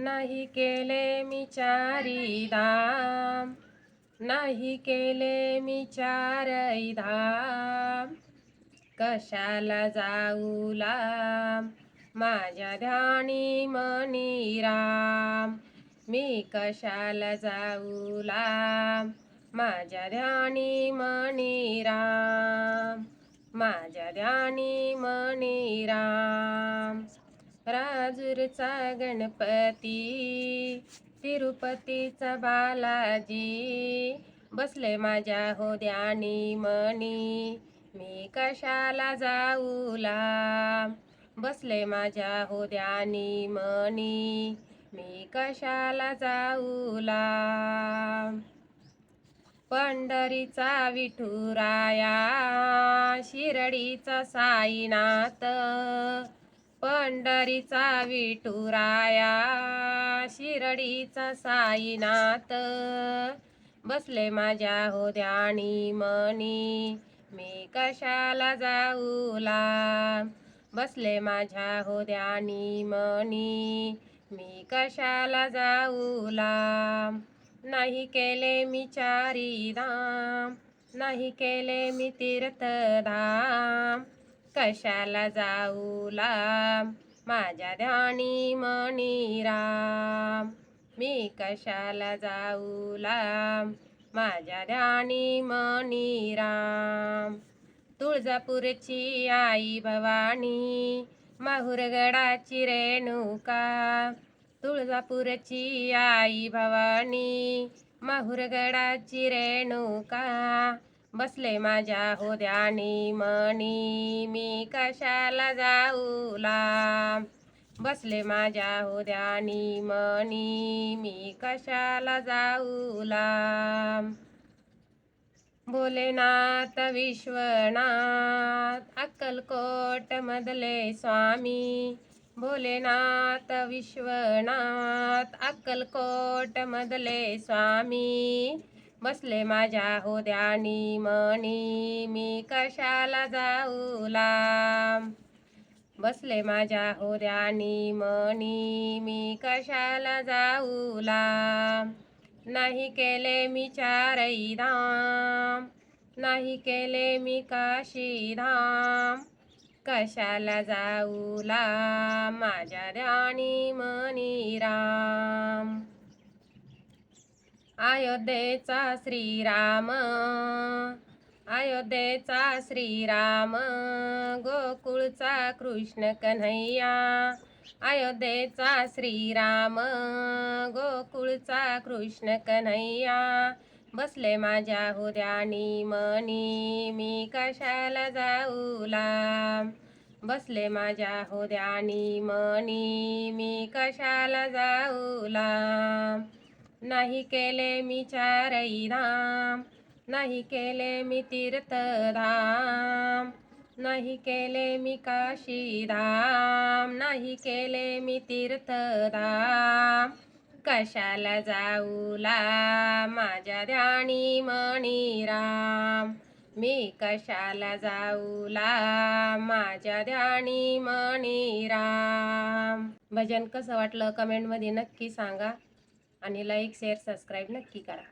नाही केले मी चारी धाम नाही केले मी चारई धाम कशाला जाऊ लाम माझ्या ध्यानी मनी राम मी कशाला जाऊ लाम माझ्या ध्यानी मनी राम माझ्या ध्यानी मनी राम राजूरचा गणपती तिरुपतीचा बालाजी. बसले माझ्या होद्यानी मणी मी कशाला जाऊला? बसले माझ्या होद्यानी मणी मी कशाला जाऊ पंढरीचा विठुराया शिरडीचा साईनाथ पंढरीचा विठुराया शिरडीचा साईनाथ. बसले माझ्या होद्यानी मनी मी कशाला जाऊ बसले माझ्या होद्यानी मनी मी कशाला जाऊ नाही केले मी चारी धाम नाही केले मी तीर्थधाम. कशाला जाऊ माझ्या ध्यानी मनी राम. मी कशाला जाऊ माझ्या ध्यानी मनी राम. तुळजापूरची आई भवानी माहुरगडाची रेणुका. तुळजापूरची आई भवानी माहुरगडाची रेणुका. बसले माझ्या होद्यानी मणी मी कशाला जाऊ लांब बसले माझ्या होद्यानी मणी मी कशाला जाऊ लांब भोलेनाथ विश्वनाथ अक्कलकोट मधले स्वामी. भोलेनाथ विश्वनाथ अक्कलकोट मधले स्वामी. बसले माझ्या होद्यानी मणी मी कशाला जाऊ लांब? बसले माझ्या होद्यानी मणी मी कशाला जाऊ लांब? नाही केले मी चारही धाम नाही केले मी काशी धाम. कशाला जाऊ माझ्या ध्यानी मनी राम. अयोध्येचा श्रीराम अयोध्येचा श्रीराम गोकुळचा कृष्ण कन्हैया अयोध्येचा श्रीराम गोकुळचा कृष्ण कन्हैया. बसले माझ्या हुद्यानी मनी मी कशाला जाऊला बसले माझ्या होद्यानी मनी मी कशाला जाऊ नाही केले मी चारई धाम नाही केले मी तीर्थधाम नाही केले मी काशी धाम नाही केले मी तीर्थधाम. कशाला जाऊला माझ्या ध्यानी मणी राम मी कशाला जाऊला माझ्या ध्यानी मणी राम भजन कसं वाटलं कमेंटमध्ये नक्की सांगा. आणि लाईक शेअर सबस्क्राईब नक्की करा.